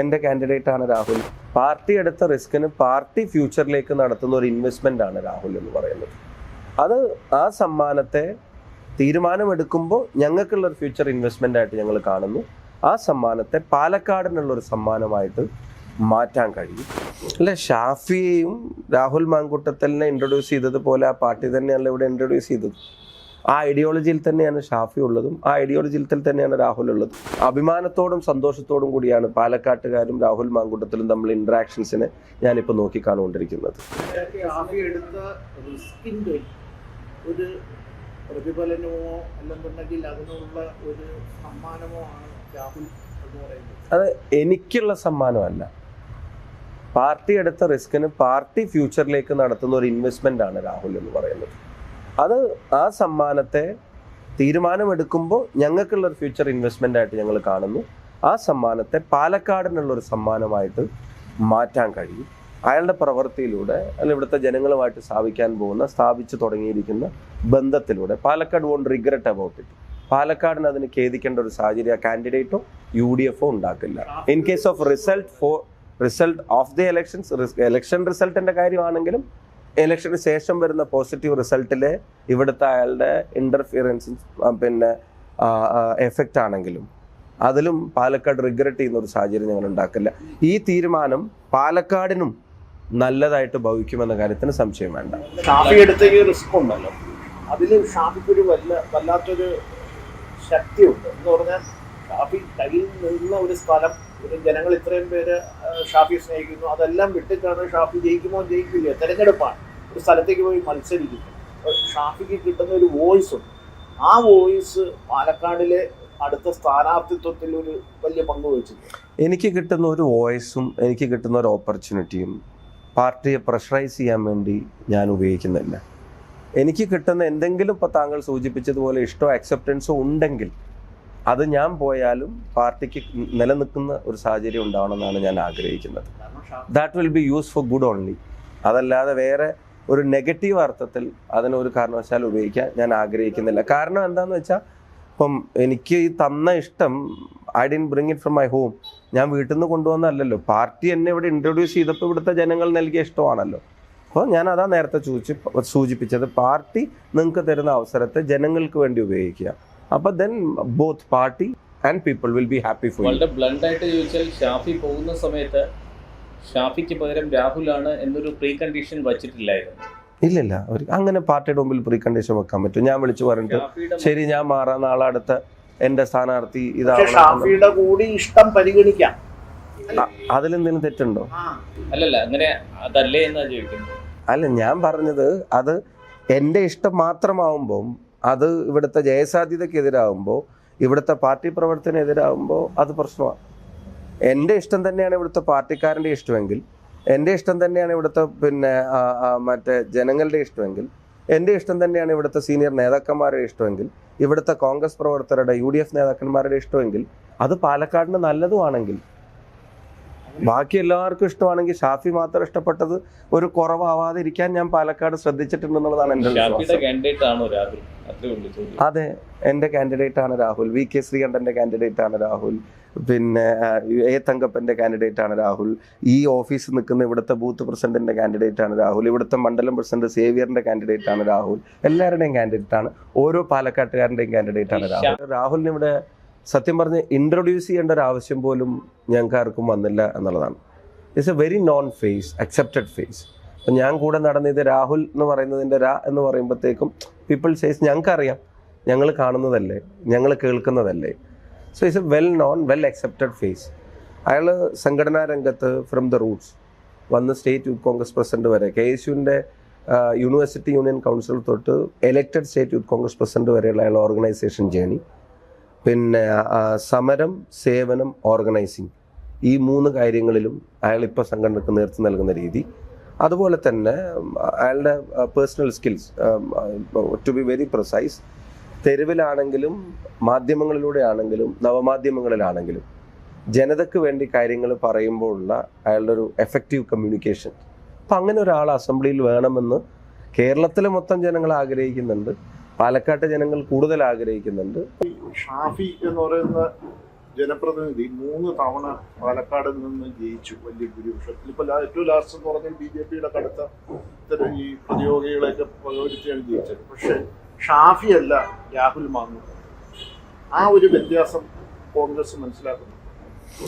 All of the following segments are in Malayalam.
എന്റെ കാൻഡിഡേറ്റ് ആണ് രാഹുൽ. പാർട്ടി എടുത്ത റിസ്കിന് പാർട്ടി ഫ്യൂച്ചറിലേക്ക് നടത്തുന്ന ഒരു ഇൻവെസ്റ്റ്മെന്റ് ആണ് രാഹുൽ എന്ന് പറയുന്നത്. അത് ആ സമ്മാനത്തെ തീരുമാനമെടുക്കുമ്പോൾ ഞങ്ങൾക്കുള്ള ഒരു ഫ്യൂച്ചർ ഇൻവെസ്റ്റ്മെന്റ് ആയിട്ട് ഞങ്ങൾ കാണുന്നു. ആ സമ്മാനത്തെ പാലക്കാടിനുള്ള ഒരു സമ്മാനമായിട്ട് മാറ്റാൻ കഴിയും. അല്ലെ ഷാഫിയെയും രാഹുൽ മാങ്കുട്ടത്തലിനെ ഇൻട്രൊഡ്യൂസ് ചെയ്തതുപോലെ ആ പാർട്ടി തന്നെയല്ല ഇവിടെ ഇൻട്രൊഡ്യൂസ് ചെയ്തത്? ആ ഐഡിയോളജിയിൽ തന്നെയാണ് ഷാഫി ഉള്ളതും ആ ഐഡിയോളജിയിൽ തന്നെയാണ് രാഹുൽ ഉള്ളതും. അഭിമാനത്തോടും സന്തോഷത്തോടും കൂടിയാണ് പാലക്കാട്ടുകാരും രാഹുൽ മാങ്കുട്ടത്തിലും തമ്മിൽ ഇന്ററാക്ഷൻസിനെ ഞാനിപ്പോൾ നോക്കിക്കാണുകൊണ്ടിരിക്കുന്നത്. കാണുകൊണ്ടിരിക്കുന്നത് ഒരു പ്രതിഫലനമോ അല്ലെന്നുണ്ടെങ്കിൽ അതിനുള്ള ഒരു സമ്മാനമോ ആണ് രാഹുൽ എന്ന് പറയുന്നത്. അത് എനിക്കുള്ള സമ്മാനമല്ല. പാർട്ടി എടുത്ത റിസ്കിന് പാർട്ടി ഫ്യൂച്ചറിലേക്ക് നടത്തുന്ന ഒരു ഇൻവെസ്റ്റ്മെന്റ് ആണ് രാഹുൽ എന്ന് പറയുന്നത്. അത് ആ സമ്മാനത്തെ തീരുമാനമെടുക്കുമ്പോൾ ഞങ്ങൾക്കുള്ള ഒരു ഫ്യൂച്ചർ ഇൻവെസ്റ്റ്മെന്റ് ആയിട്ട് ഞങ്ങൾ കാണുന്നു. ആ സമ്മാനത്തെ പാലക്കാടിനുള്ള ഒരു സമ്മാനമായിട്ട് മാറ്റാൻ കഴിയും. അയാളുടെ പ്രവൃത്തിയിലൂടെ അല്ല ഇവിടുത്തെ ജനങ്ങളുമായിട്ട് സ്ഥാപിക്കാൻ പോകുന്ന സ്ഥാപിച്ചു തുടങ്ങിയിരിക്കുന്ന ബന്ധത്തിലൂടെ Palakkad won't regret about it പാലക്കാടിന് അതിന് ഖേദിക്കേണ്ട ഒരു സാഹചര്യം കാൻഡിഡേറ്റോ യു ഡി എഫോ ഉണ്ടാക്കില്ല. In case of result for result of the elections election റിസൾട്ടിന്റെ കാര്യമാണെങ്കിലും ഇലക്ഷന് ശേഷം വരുന്ന പോസിറ്റീവ് റിസൾട്ടിലെ ഇവിടുത്തെ അയാളുടെ ഇന്റർഫിയറൻസ് പിന്നെ എഫക്റ്റ് ആണെങ്കിലും. അതിലും പാലക്കാട് റിഗ്രറ്റ് ചെയ്യുന്ന ഒരു സാഹചര്യം ഞങ്ങൾ ഉണ്ടാക്കില്ല. ഈ തീരുമാനം പാലക്കാടിനും നല്ലതായിട്ട് ഭവിക്കുമെന്ന കാര്യത്തിന് സംശയം വേണ്ട. ഷാഫി എടുത്ത ഈ റിസ്ക് ഉണ്ടല്ലോ. അതിൽ ഷാഫിക്ക് ഒരു വല്ല വല്ലാത്തൊരു ശക്തിയുണ്ട്. എന്ന് പറഞ്ഞാൽ ഷാഫി കയ്യിൽ നിന്ന ഒരു സ്ഥലം ഒരു ജനങ്ങൾ ഇത്രയും പേര് ഷാഫി സ്നേഹിക്കുന്നു. അതെല്ലാം വിട്ടിട്ടാണ് ഷാഫി ജയിക്കുമോ ജയിക്കില്ല. തെരഞ്ഞെടുപ്പാണ്. ഒരു സ്ഥലത്തേക്ക് പോയി മത്സരിക്കുന്നു. ഷാഫിക്ക് കിട്ടുന്ന ഒരു വോയിസ് ഉണ്ട്. ആ വോയിസ് പാലക്കാടിലെ അടുത്ത സ്ഥാനാർത്ഥിത്വത്തിൽ ഒരു വലിയ പങ്ക് വഹിച്ചിട്ടുണ്ട്. എനിക്ക് കിട്ടുന്ന ഒരു വോയിസും എനിക്ക് കിട്ടുന്ന ഒരു ഓപ്പർച്യൂണിറ്റിയും പാർട്ടിയെ പ്രഷറൈസ് ചെയ്യാൻ വേണ്ടി ഞാൻ ഉപയോഗിക്കുന്നില്ല. എനിക്ക് കിട്ടുന്ന എന്തെങ്കിലും ഇപ്പോൾ താങ്കൾ സൂചിപ്പിച്ചതുപോലെ ഇഷ്ടമോ അക്സെപ്റ്റൻസോ ഉണ്ടെങ്കിൽ അത് ഞാൻ പോയാലും പാർട്ടിക്ക് നിലനിൽക്കുന്ന ഒരു സാഹചര്യം ഉണ്ടാവണമെന്നാണ് ഞാൻ ആഗ്രഹിക്കുന്നത്. That will be use for good only അതല്ലാതെ വേറെ ഒരു നെഗറ്റീവ് അർത്ഥത്തിൽ അതിന് ഒരു കാരണവശാൽ ഉപയോഗിക്കാൻ ഞാൻ ആഗ്രഹിക്കുന്നില്ല. കാരണം എന്താന്ന് വെച്ചാൽ ഇപ്പം എനിക്ക് ഈ തന്ന ഇഷ്ടം I didn't bring it from my home ഞാൻ വീട്ടിൽ നിന്ന് കൊണ്ടുവന്നല്ലോ പാർട്ടി എന്നെ ഇവിടെ ഇൻട്രൊഡ്യൂസ് ചെയ്തപ്പോൾ ഇവിടുത്തെ ജനങ്ങൾ നൽകിയ ഇഷ്ടമാണല്ലോ. അപ്പോൾ ഞാൻ അതാ നേരത്തെ സൂചി സൂചിപ്പിച്ചത് പാർട്ടി നിങ്ങൾക്ക് തരുന്ന അവസരത്തെ ജനങ്ങൾക്ക് വേണ്ടി ഉപയോഗിക്കുക. അപ്പോൾ then both party and people will be happy for blunt ആയിട്ട് ചോദിച്ചാൽ ഷാഫി പോകുന്ന സമയത്ത് ഷാഫിക്ക് പകരം രാഹുലാണ് എന്നൊരു പ്രീ കണ്ടീഷൻ വച്ചിട്ടില്ലായിരുന്നു. ഇല്ലില്ല ഒരു അങ്ങനെ പാർട്ടിയുടെ മുമ്പിൽ പ്രീ കണ്ടീഷൻ വെക്കാൻ പറ്റും. ഞാൻ വിളിച്ചു പറഞ്ഞിട്ട് ശരി ഞാൻ മാറാം. നാളെ അടുത്ത എന്റെ സ്ഥാനാർത്ഥി ഇതാണ് ഷാഫിയുടെ കൂടി ഇഷ്ടം പരിഗണിക്കാം. അതിലെന്തെങ്കിലും തെറ്റുണ്ടോ? അല്ലല്ല അങ്ങനെ അതല്ലേ എന്നാ ചോദിക്കുന്നത്? അല്ല ഞാൻ പറഞ്ഞത് അത് എന്റെ ഇഷ്ടം മാത്രമാവുമ്പോൾ അത് ഇവിടുത്തെ ജയസാധ്യതയ്ക്കെതിരാകുമ്പോൾ ഇവിടുത്തെ പാർട്ടി പ്രവർത്തനം എതിരാകുമ്പോൾ അത് പ്രശ്നമാണ് എന്റെ ഇഷ്ടം തന്നെയാണ് ഇവിടുത്തെ പാർട്ടിക്കാരന്റെ ഇഷ്ടമെങ്കിൽ എന്റെ ഇഷ്ടം തന്നെയാണ് ഇവിടുത്തെ പിന്നെ മറ്റേ ജനങ്ങളുടെ ഇഷ്ടമെങ്കിൽ എന്റെ ഇഷ്ടം തന്നെയാണ് ഇവിടുത്തെ സീനിയർ നേതാക്കന്മാരുടെ ഇഷ്ടമെങ്കിൽ ഇവിടുത്തെ കോൺഗ്രസ് പ്രവർത്തകരുടെ യു ഡി എഫ് നേതാക്കന്മാരുടെ ഇഷ്ടമെങ്കിൽ അത് പാലക്കാടിന് നല്ലതുമാണെങ്കിൽ ബാക്കി എല്ലാവർക്കും ഇഷ്ടമാണെങ്കിൽ ഷാഫി മാത്രം ഇഷ്ടപ്പെട്ടത് ഒരു കുറവാവാതെ ഇരിക്കാൻ ഞാൻ പാലക്കാട് ശ്രദ്ധിച്ചിട്ടുണ്ടെന്നുള്ളതാണ് എന്റെ അതെ എന്റെ കാൻഡിഡേറ്റ് ആണ് രാഹുൽ. വി കെ ശ്രീകണ്ഠന്റെ കാൻഡിഡേറ്റ് ആണ് രാഹുൽ. പിന്നെ എ തങ്കപ്പന്റെ കാൻഡിഡേറ്റ് ആണ് രാഹുൽ. ഈ ഓഫീസിൽ നിൽക്കുന്ന ഇവിടുത്തെ ബൂത്ത് പ്രസിഡന്റിന്റെ കാൻഡിഡേറ്റ് ആണ് രാഹുൽ. ഇവിടുത്തെ മണ്ഡലം പ്രസിഡന്റ് സേവിയറിന്റെ കാൻഡിഡേറ്റ് ആണ് രാഹുൽ. എല്ലാവരുടെയും കാൻഡിഡേറ്റ് ആണ്. ഓരോ പാലക്കാട്ടുകാരന്റെയും കാൻഡിഡേറ്റ് ആണ് രാഹുൽ. രാഹുലിന് ഇവിടെ സത്യം പറഞ്ഞ് ഇൻട്രൊഡ്യൂസ് ചെയ്യേണ്ട ഒരു ആവശ്യം പോലും ഞങ്ങൾക്ക് ആർക്കും വന്നില്ല എന്നുള്ളതാണ്. It's a very known face accepted face അപ്പം ഞാൻ കൂടെ നടന്ന ഇത് രാഹുൽ എന്ന് പറയുന്നതിന്റെ രാ എന്ന് പറയുമ്പോഴത്തേക്കും പീപ്പിൾ സേസ് ഞങ്ങൾക്കറിയാം ഞങ്ങൾ കാണുന്നതല്ലേ ഞങ്ങൾ കേൾക്കുന്നതല്ലേ. So it's a well known well accepted face അയാൾ സംഘടനാ രംഗത്ത് ഫ്രം ദ റൂട്ട്സ് വന്ന് സ്റ്റേറ്റ് യൂത്ത് കോൺഗ്രസ് പ്രസിഡന്റ് വരെ കെ എസ് യുവിന്റെ യൂണിവേഴ്സിറ്റി യൂണിയൻ കൗൺസിൽ തൊട്ട് elected state youth Congress president വരെയുള്ള അയാൾ ഓർഗനൈസേഷൻ ജേണി പിന്നെ സമരം സേവനം ഓർഗനൈസിങ് ഈ മൂന്ന് കാര്യങ്ങളിലും അയാൾ ഇപ്പോൾ സംഘടനക്ക് നേതൃത്വം നൽകുന്ന രീതി. അതുപോലെ തന്നെ അയാളുടെ personal skills to be very precise തെരുവിലാണെങ്കിലും മാധ്യമങ്ങളിലൂടെ ആണെങ്കിലും നവമാധ്യമങ്ങളിലാണെങ്കിലും ജനതയ്ക്ക് വേണ്ടി കാര്യങ്ങൾ പറയുമ്പോഴുള്ള അയാളുടെ ഒരു എഫക്റ്റീവ് കമ്മ്യൂണിക്കേഷൻ അപ്പം അങ്ങനെ ഒരാൾ അസംബ്ലിയിൽ വേണമെന്ന് കേരളത്തിലെ മൊത്തം ജനങ്ങൾ ആഗ്രഹിക്കുന്നുണ്ട്. പാലക്കാട്ടെ ജനങ്ങൾ കൂടുതൽ ആഗ്രഹിക്കുന്നുണ്ട്. ഷാഫി എന്ന് പറയുന്ന ജനപ്രതിനിധി മൂന്ന് തവണ പാലക്കാട് നിന്ന് ജയിച്ചു വലിയ ഭൂരിപക്ഷത്തിൽ. ഇപ്പൊ ഏറ്റവും ലാസ്റ്റ് എന്ന് പറഞ്ഞാൽ ബി ജെ പിയുടെ കടുത്ത ഇത്തരം ഈ പ്രതിയോഗികളെയൊക്കെ പ്രകടിച്ചാണ് ജയിച്ചത്. പക്ഷെ ഷാഫി അല്ല രാഹുൽ മാങ്ങു ആ ഒരു വ്യത്യാസം കോൺഗ്രസ് മനസ്സിലാക്കുന്നു.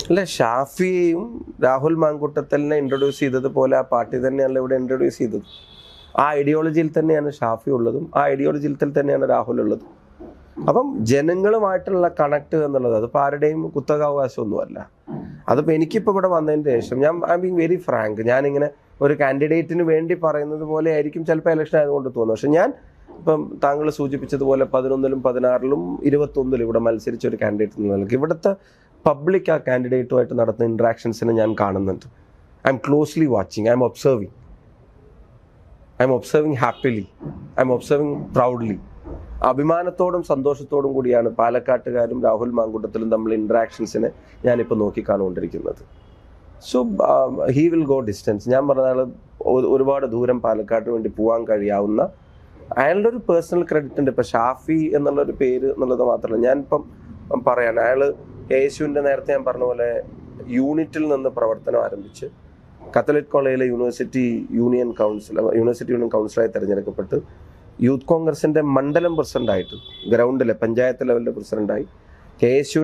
അല്ല ഷാഫിയെയും രാഹുൽ മാങ്കൂട്ടത്തലിനെ ഇൻട്രൊഡ്യൂസ് ചെയ്തതുപോലെ ആ പാർട്ടി തന്നെയല്ല ഇവിടെ ഇൻട്രൊഡ്യൂസ് ചെയ്തത്. ആ ഐഡിയോളജിയിൽ തന്നെയാണ് ഷാഫി ഉള്ളതും ആ ഐഡിയോളജിയിൽ തന്നെയാണ് രാഹുൽ ഉള്ളതും. അപ്പം ജനങ്ങളുമായിട്ടുള്ള കണക്ട് എന്നുള്ളത് അതിപ്പോൾ ആരുടെയും കുത്തകാവകാശമൊന്നുമല്ല അതിപ്പോൾ എനിക്കിപ്പോൾ ഇവിടെ വന്നതിന് ശേഷം ഞാൻ ഐ ബീങ് വെരി ഫ്രാങ്ക് ഞാനിങ്ങനെ ഒരു കാൻഡിഡേറ്റിന് വേണ്ടി പറയുന്നത് പോലെ ആയിരിക്കും ചിലപ്പോൾ ഇലക്ഷൻ ആയതുകൊണ്ട് തോന്നുന്നു. പക്ഷെ ഞാൻ ഇപ്പം താങ്കൾ സൂചിപ്പിച്ചതുപോലെ പതിനൊന്നിലും പതിനാറിലും ഇരുപത്തൊന്നിലും ഇവിടെ മത്സരിച്ച ഒരു കാൻഡിഡേറ്റ് എന്ന നിലയ്ക്ക് ഇവിടുത്തെ പബ്ലിക് ആ കാൻഡിഡേറ്റുമായിട്ട് നടത്തുന്ന ഇൻട്രാക്ഷൻസിനെ ഞാൻ കാണുന്നുണ്ട്. I'm closely watching I'm observing I'm observing happily I'm observing proudly അഭിമാനത്തോടും സന്തോഷത്തോടും കൂടിയാണ് പാലക്കാട്ടുകാരും രാഹുൽ മാങ്കുട്ടത്തിലും തമ്മിൽ ഇൻട്രാക്ഷൻസിനെ ഞാനിപ്പോൾ നോക്കിക്കാണുകൊണ്ടിരിക്കുന്നത് so he will go distance ഞാൻ പറഞ്ഞാൽ ഒരുപാട് ദൂരം പാലക്കാട്ടിന് വേണ്ടി പോകാൻ കഴിയാവുന്ന അയാളുടെ ഒരു പേഴ്സണൽ ക്രെഡിറ്റ് ഉണ്ട്. ഇപ്പം ഷാഫി എന്നുള്ളൊരു പേര് എന്നുള്ളത് മാത്രമല്ല ഞാനിപ്പം പറയാൻ അയാൾ യേശുവിന്റെ നേരത്തെ ഞാൻ പറഞ്ഞ പോലെ യൂണിറ്റിൽ നിന്ന് പ്രവർത്തനം ആരംഭിച്ച് കത്തലിക് കോളേജിലെ university union council university union കൗൺസിലായി തിരഞ്ഞെടുക്കപ്പെട്ട് യൂത്ത് കോൺഗ്രസിന്റെ മണ്ഡലം പ്രസിഡന്റായിട്ട് ഗ്രൗണ്ടിലെ പഞ്ചായത്ത് ലെവലിലെ പ്രസിഡന്റായി കെ എസ്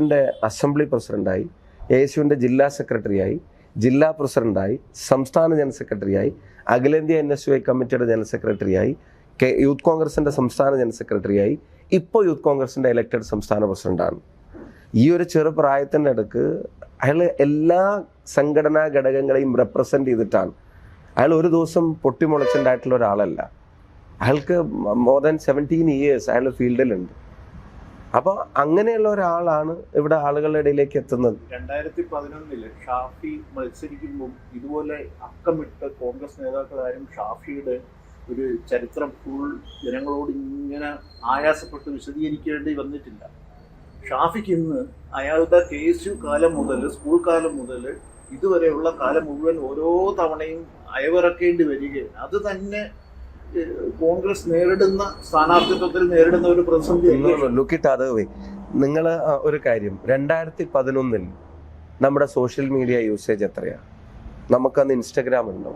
അസംബ്ലി പ്രസിഡന്റായി എ എസ് യുവിന്റെ ജില്ലാ സെക്രട്ടറിയായി ജില്ലാ പ്രസിഡന്റായി സംസ്ഥാന ജനറൽ സെക്രട്ടറിയായി അഖിലേന്ത്യാ എൻ എസ് യു ഐ കമ്മിറ്റിയുടെ ജനറൽ സെക്രട്ടറിയായി കെ യൂത്ത് കോൺഗ്രസിന്റെ സംസ്ഥാന ജനറൽ സെക്രട്ടറിയായി ഇപ്പോൾ യൂത്ത് കോൺഗ്രസിന്റെ ഇലക്റ്റഡ് സംസ്ഥാന പ്രസിഡന്റാണ് ഈ ഒരു ചെറു പ്രായത്തിന്റെ ഇടയ്ക്ക് അയാൾ എല്ലാ സംഘടനാ ഘടകങ്ങളെയും റെപ്രസെന്റ് ചെയ്തിട്ടാണ്. അയാൾ ഒരു ദിവസം പൊട്ടിമുളച്ചുണ്ടായിട്ടുള്ള ഒരാളല്ല. അയാൾക്ക് മോർ ദാൻ സെവന്റീൻ ഇയേഴ്സ് അയാൾ ഫീൽഡിലുണ്ട്. അപ്പോൾ അങ്ങനെയുള്ള ഒരാളാണ് ഇവിടെ ആളുകളുടെ ഇടയിലേക്ക് എത്തുന്നത്. രണ്ടായിരത്തി പതിനൊന്നിൽ ഷാഫി മത്സരിക്കുമ്പോൾ ഇതുപോലെ അക്കമിട്ട് കോൺഗ്രസ് നേതാക്കളാരും ഷാഫിയുടെ ഒരു ചരിത്രം ഫുൾ ജനങ്ങളോട് ഇങ്ങനെ ആയാസപ്പെട്ട് വിശദീകരിക്കേണ്ടി വന്നിട്ടില്ല. ഷാഫിക്ക് ഇന്ന് അയാളുടെ കെ എസ് യു കാലം മുതൽ സ്കൂൾ കാലം മുതൽ ഇതുവരെയുള്ള കാലം മുഴുവൻ ഓരോ തവണയും അയവിറക്കേണ്ടി വരികയാണ്. അത് തന്നെ കോൺഗ്രസ് നേരിടുന്ന സ്ഥാനാർത്ഥിത്വത്തിൽ നേരിടുന്ന ഒരു പ്രതിസന്ധി നിങ്ങൾ ഒരു കാര്യം. രണ്ടായിരത്തി പതിനൊന്നിൽ നമ്മുടെ സോഷ്യൽ മീഡിയ യൂസേജ് എത്രയാണ് നമുക്കന്ന് ഇൻസ്റ്റഗ്രാം ഉണ്ടോ?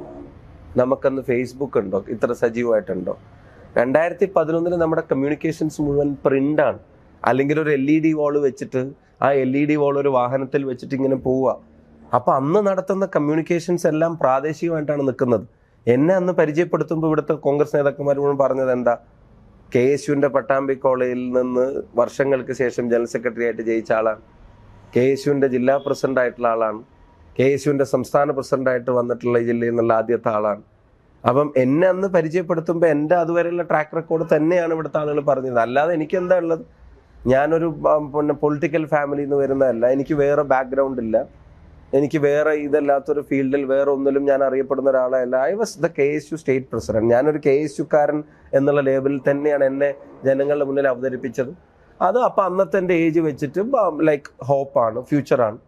നമുക്കന്ന് ഫേസ്ബുക്ക് ഉണ്ടോ? ഇത്ര സജീവമായിട്ടുണ്ടോ? രണ്ടായിരത്തി പതിനൊന്നിൽ നമ്മുടെ കമ്മ്യൂണിക്കേഷൻസ് മുഴുവൻ പ്രിന്റാണ് അല്ലെങ്കിൽ ഒരു എൽ ഇ ഡി വോൾ വെച്ചിട്ട് ആ എൽ ഇ ഡി വാൾ ഒരു വാഹനത്തിൽ വെച്ചിട്ട് ഇങ്ങനെ പോവുക. അപ്പോൾ അന്ന് നടത്തുന്ന കമ്മ്യൂണിക്കേഷൻസ് എല്ലാം പ്രാദേശികമായിട്ടാണ് നിൽക്കുന്നത്. എന്നെ അന്ന് പരിചയപ്പെടുത്തുമ്പോൾ ഇവിടുത്തെ കോൺഗ്രസ് നേതാക്കന്മാർ പറഞ്ഞത് എന്താ? കെ എസ് പട്ടാമ്പി കോളേജിൽ നിന്ന് വർഷങ്ങൾക്ക് ശേഷം ജനറൽ സെക്രട്ടറി ആയിട്ട് ജയിച്ച ആളാണ്. കെ എസ് ജില്ലാ പ്രസിഡന്റ് ആയിട്ടുള്ള ആളാണ്. കെ എസ് യുവിന്റെ സംസ്ഥാന പ്രസിഡന്റായിട്ട് വന്നിട്ടുള്ള ജില്ലയിൽ നിന്നുള്ള ആദ്യത്തെ ആളാണ്. അപ്പം എന്നെ അന്ന് പരിചയപ്പെടുത്തുമ്പോൾ എന്റെ അതുവരെയുള്ള ട്രാക്ക് റെക്കോർഡ് തന്നെയാണ് ഇവിടുത്തെ ആളുകൾ പറഞ്ഞത്. അല്ലാതെ എനിക്ക് എന്താ ഉള്ളത്? ഞാനൊരു പിന്നെ പൊളിറ്റിക്കൽ ഫാമിലിയിൽ നിന്ന് വരുന്നതല്ല. എനിക്ക് വേറെ ബാക്ക്ഗ്രൗണ്ട് ഇല്ല. എനിക്ക് വേറെ ഇതല്ലാത്തൊരു ഫീൽഡിൽ വേറെ ഒന്നിലും ഞാൻ അറിയപ്പെടുന്ന ഒരാളല്ല. I was the K S U state president ഞാനൊരു കെ എസ് യുക്കാരൻ എന്നുള്ള ലേബലിൽ തന്നെയാണ് എന്നെ ജനങ്ങളുടെ മുന്നിൽ അവതരിപ്പിച്ചത്. അത് അപ്പം അന്നത്തെ എന്റെ ഏജ് വെച്ചിട്ട് ലൈക്ക് ഹോപ്പാണ് ഫ്യൂച്ചറാണ്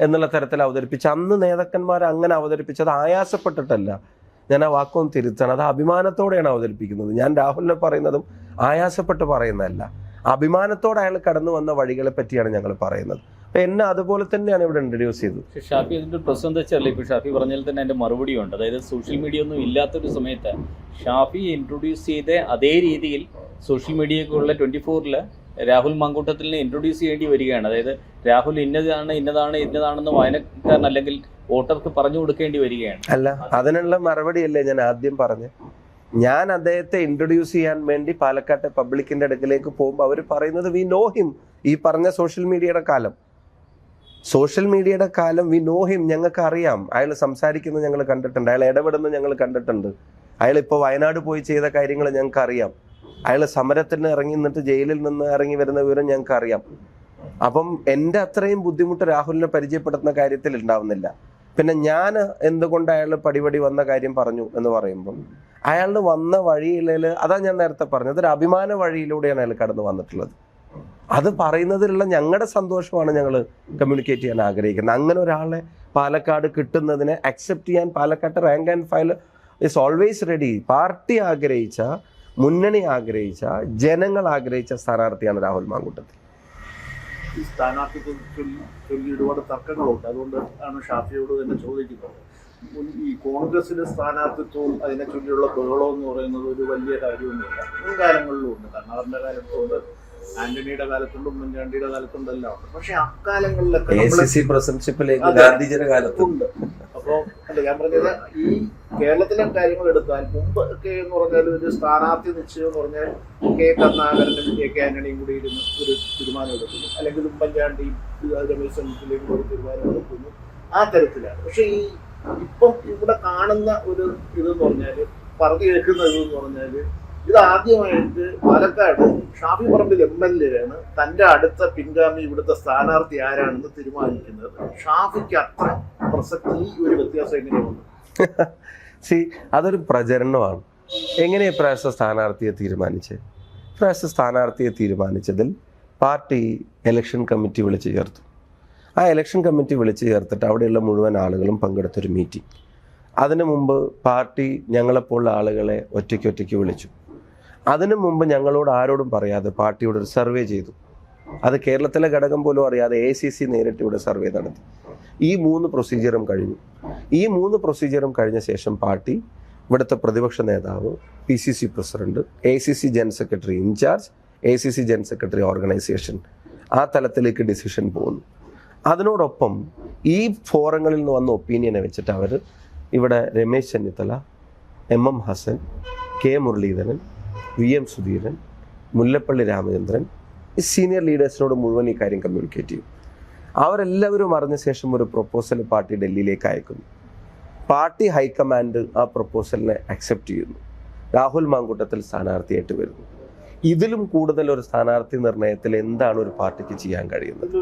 എന്നുള്ള തരത്തിൽ അവതരിപ്പിച്ച്. അന്ന് നേതാക്കന്മാർ അങ്ങനെ അവതരിപ്പിച്ചത് ആയാസപ്പെട്ടിട്ടല്ല. ഞാൻ ആ വാക്കൊന്ന് തിരുത്തണം. അത് അഭിമാനത്തോടെയാണ് അവതരിപ്പിക്കുന്നത്. ഞാൻ രാഹുലിനെ പറയുന്നതും ആയാസപ്പെട്ട് പറയുന്നതല്ല. അഭിമാനത്തോടെ അയാൾ കടന്നു വന്ന വഴികളെ പറ്റിയാണ് ഞങ്ങൾ പറയുന്നത്. എന്നെ അതുപോലെ തന്നെയാണ് ഇവിടെ ഇൻട്രൊഡ്യൂസ് ചെയ്തത്. ഷാഫി അതിന്റെ പ്രശ്നം എന്താ വെച്ചാൽ ഇപ്പൊ ഷാഫി പറഞ്ഞാൽ തന്നെ അതിന്റെ മറുപടി ഉണ്ട് അതായത് സോഷ്യൽ മീഡിയ ഒന്നും ഇല്ലാത്തൊരു സമയത്ത് ഷാഫി ഇൻട്രൊഡ്യൂസ് ചെയ്ത അതേ രീതിയിൽ സോഷ്യൽ മീഡിയക്കുള്ള ട്വന്റി ഫോറിൽ രാഹുൽ മങ്കൂട്ടത്തിനെ ഇൻട്രൊഡ്യൂസ് ചെയ്യേണ്ടി വരികയാണ്. അതായത് രാഹുൽ ഇന്നതാണ് ഇന്നതാണ് ഇന്നതാണെന്ന് വായനക്കാരൻ അല്ലെങ്കിൽ വോട്ടർക്ക് പറഞ്ഞു കൊടുക്കേണ്ടി വരികയാണ്. അല്ല അതിനുള്ള മറുപടിയല്ലേ ഞാൻ ആദ്യം പറഞ്ഞു ഞാൻ അദ്ദേഹത്തെ ഇൻട്രൊഡ്യൂസ് ചെയ്യാൻ വേണ്ടി പാലക്കാട്ടെ പബ്ലിക്കിന്റെ അടുക്കിലേക്ക് പോകുമ്പോൾ അവർ പറയുന്നത് വി നോ ഹിം ഈ പറഞ്ഞ സോഷ്യൽ മീഡിയയുടെ കാലം. സോഷ്യൽ മീഡിയയുടെ കാലം വി നോ ഹിം ഞങ്ങൾക്ക് അറിയാം. അയാൾ സംസാരിക്കുന്നത് ഞങ്ങൾ കണ്ടിട്ടുണ്ട്. അയാൾ ഇടപെടുന്നത് ഞങ്ങൾ കണ്ടിട്ടുണ്ട്. അയാൾ ഇപ്പോൾ വയനാട് പോയി ചെയ്ത കാര്യങ്ങൾ ഞങ്ങൾക്ക് അറിയാം. അയാൾ സമരത്തിന് ഇറങ്ങി നിന്നിട്ട് ജയിലിൽ നിന്ന് ഇറങ്ങി വരുന്ന വിവരം ഞങ്ങൾക്ക് അറിയാം. അപ്പം എന്റെ അത്രയും ബുദ്ധിമുട്ട് രാഹുലിനെ പരിചയപ്പെടുത്തുന്ന കാര്യത്തിൽ ഉണ്ടാവുന്നില്ല. പിന്നെ ഞാൻ എന്തുകൊണ്ട് അയാൾ പടിപടി വന്ന കാര്യം പറഞ്ഞു എന്ന് പറയുമ്പം അയാൾ വന്ന വഴിയിൽ അതാ ഞാൻ നേരത്തെ പറഞ്ഞത് ഒരു അഭിമാന വഴിയിലൂടെയാണ് അയാൾ കടന്നു വന്നിട്ടുള്ളത്. അത് പറയുന്നതിലുള്ള ഞങ്ങളുടെ സന്തോഷമാണ് ഞങ്ങൾ കമ്മ്യൂണിക്കേറ്റ് ചെയ്യാൻ ആഗ്രഹിക്കുന്നത്. അങ്ങനെ ഒരാളെ പാലക്കാട് കിട്ടുന്നതിനെ അക്സെപ്റ്റ് ചെയ്യാൻ പാലക്കാട്ട് rank and file is always ready party ആഗ്രഹിച്ച മുന്നണി ആഗ്രഹിച്ച ജനങ്ങൾ ആഗ്രഹിച്ച സ്ഥാനാർത്ഥിയാണ് രാഹുൽ മാങ്കൂട്ടത്തിൽ. ഈ സ്ഥാനാർത്ഥിത്വം ചൊല്ലി ഒരുപാട് തർക്കങ്ങളുണ്ട്. അതുകൊണ്ട് ആണ് ഷാഫിയോട് തന്നെ ചോദിക്കുന്നത്. ഈ കോൺഗ്രസിന്റെ സ്ഥാനാർത്ഥിത്വവും അതിനെ ചൊല്ലിയുള്ള ബഹളം എന്ന് പറയുന്നത് ഒരു വലിയ കാര്യമൊന്നുമില്ല. മുൻകാലങ്ങളിലും ഉണ്ട്. കർണാടന്റെ കാലത്തുണ്ട് ആന്റണിയുടെ കാലത്തുണ്ട് ഉമ്മൻചാണ്ടിയുടെ കാലത്തുണ്ട് എല്ലാം ഉണ്ട്. പക്ഷെ അക്കാലങ്ങളിലൊക്കെ എ പ്രസിഡൻഷിപ്പിലേക്ക് ഗാന്ധിജിയുടെ കാലത്തുണ്ട് അപ്പോൾ അപ്പോ അല്ല ഞാൻ പറഞ്ഞത് ഈ കേരളത്തിലെ കാര്യങ്ങൾ എടുത്താൽ മുമ്പ് ഒക്കെ എന്ന് പറഞ്ഞാൽ ഒരു സ്ഥാനാർത്ഥി നിശ്ചയം എന്ന് പറഞ്ഞാൽ കെ കരുണാകരനും കെ കെ ആന്റണിയും കൂടി ഇരുന്ന് ഒരു തീരുമാനം എടുക്കുന്നു. അല്ലെങ്കിൽ ഉമ്മൻചാണ്ടിയും രമേശ് ചെന്നിത്തലയും കൂടി ഒരു തീരുമാനം എടുക്കുന്നു. ആ തരത്തിലാണ്. പക്ഷെ ഈ ഇപ്പം ഇവിടെ കാണുന്ന ഒരു ഇതെന്ന് പറഞ്ഞാൽ പറഞ്ഞു കേൾക്കുന്ന എന്ന് പറഞ്ഞാൽ ഇത് ആദ്യമായിട്ട് Palakkad Shafi Parambil M L A ആണ് തന്റെ അടുത്ത പിൻഗാമി ഇവിടുത്തെ സ്ഥാനാർത്ഥി ആരാണെന്ന് തീരുമാനിക്കുന്നത്. ഷാഫിക്ക് അത്ര പ്രസക്തി ഈ ഒരു വ്യത്യാസം എങ്ങനെയാണ് സി അതൊരു പ്രചരണമാണ്. എങ്ങനെ ഇപ്രാവശ്യം സ്ഥാനാർത്ഥിയെ തീരുമാനിച്ചത്? ഇപ്രാവശ്യം സ്ഥാനാർത്ഥിയെ തീരുമാനിച്ചതിൽ പാർട്ടി ഇലക്ഷൻ കമ്മിറ്റി വിളിച്ചു ചേർത്തു. ആ ഇലക്ഷൻ കമ്മിറ്റി വിളിച്ചു ചേർത്തിട്ട് അവിടെയുള്ള മുഴുവൻ ആളുകളും പങ്കെടുത്തൊരു മീറ്റിംഗ് അതിനു മുമ്പ് പാർട്ടി ഞങ്ങളെപ്പോലുള്ള ആളുകളെ ഒറ്റയ്ക്ക് ഒറ്റയ്ക്ക് വിളിച്ചു. അതിനു മുമ്പ് ഞങ്ങളോട് ആരോടും പറയാതെ പാർട്ടിയോട് ഒരു സർവേ ചെയ്തു. അത് കേരളത്തിലെ ഘടകം പോലും അറിയാതെ എ സി സി നേരിട്ട് ഇവിടെ സർവേ നടത്തി. ഈ മൂന്ന് പ്രൊസീജിയറും കഴിഞ്ഞു. ഈ മൂന്ന് പ്രൊസീജിയറും കഴിഞ്ഞ ശേഷം പാർട്ടി ഇവിടുത്തെ പ്രതിപക്ഷ നേതാവ് P C C president A C C general secretary in charge A C C general secretary organisation ആ തലത്തിലേക്ക് ഡിസിഷൻ പോകുന്നു അതിനോടൊപ്പം ഈ ഫോറങ്ങളിൽ നിന്ന് വന്ന ഒപ്പീനിയനെ വെച്ചിട്ട് അവർ ഇവിടെ Ramesh Chennithala M M Hassan K Muraleedharan V M Sudheeran Mullappally Ramachandran ഈ സീനിയർ ലീഡേഴ്സിനോട് മുഴുവൻ ഈ കാര്യം കമ്മ്യൂണിക്കേറ്റ് ചെയ്യും. അവരെല്ലാവരും അറിഞ്ഞ ശേഷം ഒരു പ്രൊപ്പോസൽ പാർട്ടി ഡൽഹിയിലേക്ക് അയക്കുന്നു. പാർട്ടി ഹൈക്കമാൻഡ് ആ പ്രൊപ്പോസലിനെ അക്സെപ്റ്റ് ചെയ്യുന്നു. രാഹുൽ മാങ്കൂട്ടത്തിൽ സ്ഥാനാർത്ഥിയായിട്ട് വരുന്നു. ഇതിലും കൂടുതൽ ഒരു സ്ഥാനാർത്ഥി നിർണയത്തിൽ എന്താണ് ഒരു പാർട്ടിക്ക് ചെയ്യാൻ കഴിയുന്നത്?